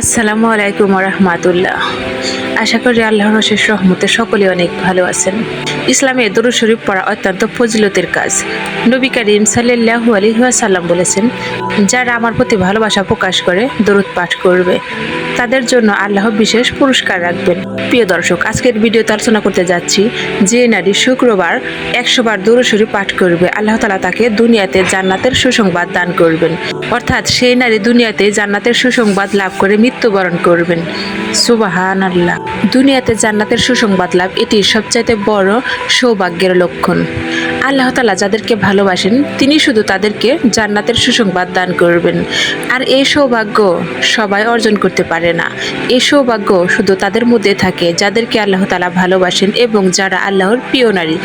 আসসালামু আলাইকুম রহমাতুল্লাহ আশা করি আল্লাহর অশেষ রহমতে সকলে অনেক ভালো আছেন। ইসলামে দরুদ শরীফ পড়া অত্যন্ত ফজিলতের কাজ। নবী করিম সাল্লাল্লাহু আলাইহি ওয়াসাল্লাম বলেছেন, যারা আমার প্রতি ভালোবাসা প্রকাশ করে, দরুদ পাঠ করবে। তাদের জন্য আল্লাহ বিশেষ পুরস্কার রাখবেন। প্রিয় দর্শক, আজকের ভিডিওতে আলোচনা করতে যাচ্ছি, যে নারী শুক্রবার একশো বার দরুদ শরীফ পাঠ করবে, আল্লাহ তালা তাকে দুনিয়াতে জান্নাতের সুসংবাদ দান করবেন। অর্থাৎ সেই নারী দুনিয়াতে জান্নাতের সুসংবাদ লাভ করে মৃত্যুবরণ করবেন। সুবাহান আল্লাহ দুনিয়াতে জান্নাতের সুসংবাদ লাভ এটি সবচাইতে বড় সৌভাগ্যের লক্ষণ। আল্লাহ তালা যাদেরকে ভালোবাসেন, তিনি শুধু তাদেরকে জান্নাতের সুসংবাদ দান করবেন। আর এই সৌভাগ্য সবাই অর্জন করতে পারে না। এই সৌভাগ্য শুধু তাদের মধ্যে থাকে, যাদেরকে আল্লাহ তালা ভালোবাসেন এবং যারা আল্লাহর প্রিয় নারী।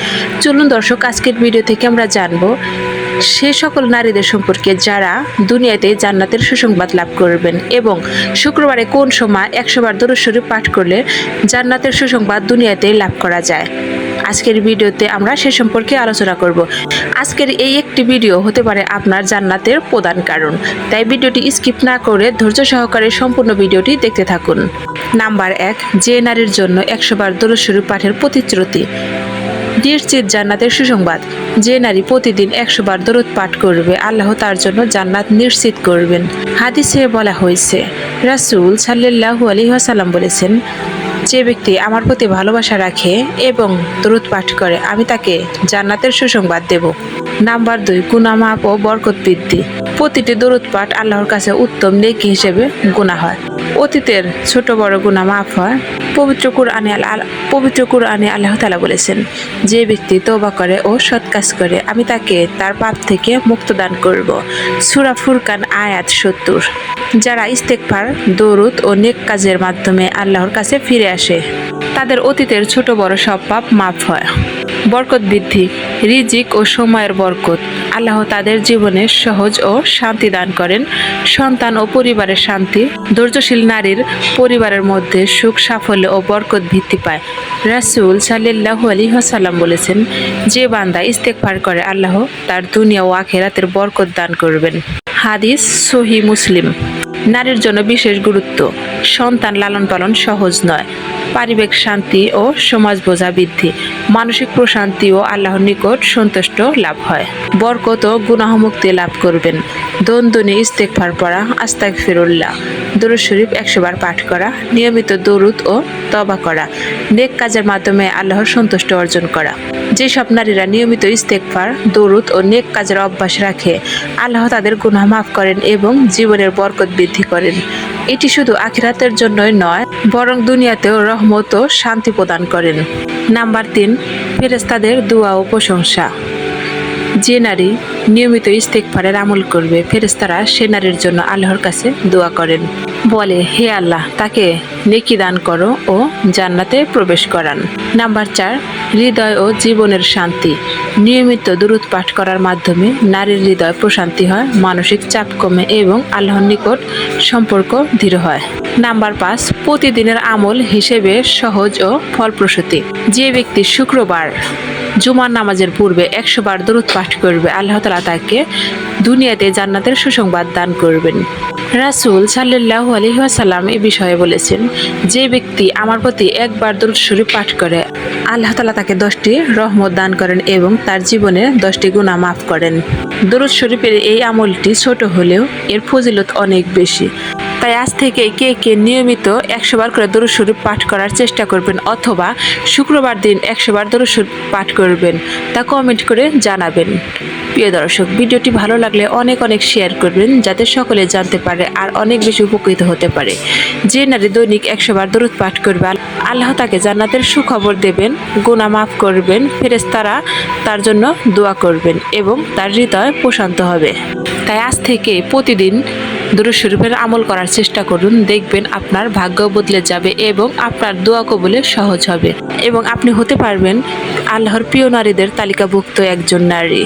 চলুন দর্শক, আজকের ভিডিও থেকে আমরা জানব সে সকল নারীদের সম্পর্কে যারা দুনিয়াতে জান্নাতের সুসংবাদ লাভ করবেন এবং শুক্রবারে কোন সময় একশো বার দরুদ পাঠ করলে জান্নাতের সুসংবাদ দুনিয়াতে লাভ করা যায়? আজকের ভিডিওতে আমরা সে সম্পর্কে আলোচনা করব। আজকের এই একটি ভিডিও হতে পারে আপনার জান্নাতের প্রধান কারণ। তাই ভিডিওটি স্কিপ না করে ধৈর্য সহকারে সম্পূর্ণ ভিডিওটি দেখতে থাকুন। নাম্বার এক, যে নারীর জন্য একশোবার বার দরুদ পাঠের প্রতিশ্রুতি। নিশ্চিত জান্নাতের সুসংবাদ। যে নারী প্রতিদিন একশো বার দরুদ পাঠ করবে, আল্লাহ তার জন্য জান্নাত নিশ্চিত করবেন। হাদিসে বলা হয়েছে, রাসূল সাল্লাল্লাহু আলাইহি ওয়াসাল্লাম বলেছেন, যে ব্যক্তি আমার প্রতি ভালোবাসা রাখে এবং দরুদ পাঠ করে, আমি তাকে জান্নাতের সুসংবাদ দেব। নাম্বার দুই গুনামাপ ও বরকত বৃদ্ধি। প্রতিটি দরুদ পাঠ আল্লাহর কাছে উত্তম নেকি হিসেবে গুণা হয়। অতীতের ছোট বড় গুণা মাফ হয়। পবিত্র কুরআনে পবিত্র কুরআনে আল্লাহ তালা বলেছেন, যে ব্যক্তি তওবা করে ও সৎ কাজ করে, আমি তাকে তার পাপ থেকে মুক্ত দান করব। সুরা ফুরকান আয়াত সত্তর। যারা ইস্তেকফার দরুদ ও নেক কাজের মাধ্যমে আল্লাহর কাছে ফিরে আসে, তাদের অতীতের ছোট বড় সব পাপ মাফ হয়। বরকত বৃদ্ধি, রিজিক ও সময়ের বরকত। আল্লাহ তাদের জীবনে সহজ ও শান্তি দান করেন। সন্তান ও পরিবারের শান্তি, ধৈর্যশীল নারীর পরিবারের মধ্যে সুখ, সাফল্য ও বরকত ভিত্তি পায়। রাসূল সাল্লাল্লাহু আলাইহি ওয়াসাল্লাম বলেছেন, যে বান্দা ইস্তেগফার করে, আল্লাহ তার দুনিয়া ও আখেরাতের বরকত দান করবেন। হাদিস সহি মুসলিম। নারীর জন্য বিশেষ গুরুত্ব। সন্তান লালন পালন সহজ নয়। পারিবারিক শান্তি ও সমাজ বোঝা বৃদ্ধি। মানসিক প্রশান্তি ও আল্লাহর নিকট সন্তুষ্ট লাভ হয়। বরকত ও গুনাহমুক্তি লাভ করবেন। দন্দনে ইস্তেকফার পড়া আস্তাক ফিরুল্লাহ দরুদ শরীফ একশো বার পাঠ করা, নিয়মিত দরুদ ও তবা করা। নেক কাজের মাধ্যমে আল্লাহর সন্তুষ্ট অর্জন করা। যেসব নারীরা নিয়মিত ইস্তেকফার দরুদ ও নেক কাজের অভ্যাস রাখে, আল্লাহ তাদের গুনাহ মাফ করেন এবং জীবনের বরকত বৃদ্ধি করেন। এটি শুধু আখিরাতের জন্যই নয়, বরং দুনিয়াতেও রহমত ও শান্তি প্রদান করেন। নাম্বার তিন ফেরেস্তাদের দোয়া ও প্রশংসা। যে নারী নিয়মিত ইস্তেকফারের আমল করবে ফেরেস্তারা সে নারীর জন্য আল্লাহর কাছে দোয়া করেন। বলে, হে আল্লাহ, তাকে নেকি দান করো ও জান্নাতে প্রবেশ করান। নাম্বার চার, হৃদয় ও জীবনের শান্তি। নিয়মিত দূরত পাঠ করার মাধ্যমে নারীর হৃদয় প্রশান্তি হয়, মানসিক চাপ কমে এবং আল্লাহর নিকট সম্পর্ক দৃঢ় হয়। নাম্বার পাঁচ, প্রতিদিনের আমল হিসেবে সহজ ও ফলপ্রসূতি যে ব্যক্তি শুক্রবার জুমার নামাজের পূর্বে একশো বার দরুদ পাঠ করবে। আল্লাহ তালা তাকে দুনিয়াতে জান্নাতের সুসংবাদ দান করবেন। রাসূল সাল্লাল্লাহু আলাইহি ওয়াসাল্লাম এ বিষয়ে বলেছেন, যে ব্যক্তি আমার প্রতি একবার দরুদ শরীফ পাঠ করে, আল্লাহ তালা তাকে দশটি রহমত দান করেন এবং তার জীবনে দশটি গুণা মাফ করেন। দরুদ শরীফের এই আমলটি ছোট হলেও এর ফজিলত অনেক বেশি। তাই আজ থেকে কে কে নিয়মিত একশো বার করে দরুদ শরীফ পাঠ করার চেষ্টা করবেন অথবা শুক্রবার দিন একশো বার দরুদ শরীফ পাঠ করবেন তা কমেন্ট করে জানাবেন। প্রিয় দর্শক, ভিডিওটি ভালো লাগলে অনেক অনেক শেয়ার করবেন যাতে সকলে জানতে পারে আর অনেক বেশি উপকৃত হতে পারে। যে নারী দৈনিক একশো বার দরুদ পাঠ করবে, আল্লাহ তাকে জান্নাতের সুখবর দেবেন, গুনাহ মাফ করবেন, ফেরেশতারা তার জন্য দোয়া করবেন এবং তার হৃদয় প্রশান্ত হবে। তাই আজ থেকে প্রতিদিন দুরুদ শরীফের আমল করার চেষ্টা করুন, দেখবেন আপনার ভাগ্য বদলে যাবে এবং আপনার দোয়া কবলে সহজ হবে। এবং আপনি হতে পারবেন আল্লাহর প্রিয় নারীদের তালিকাভুক্ত একজন নারী।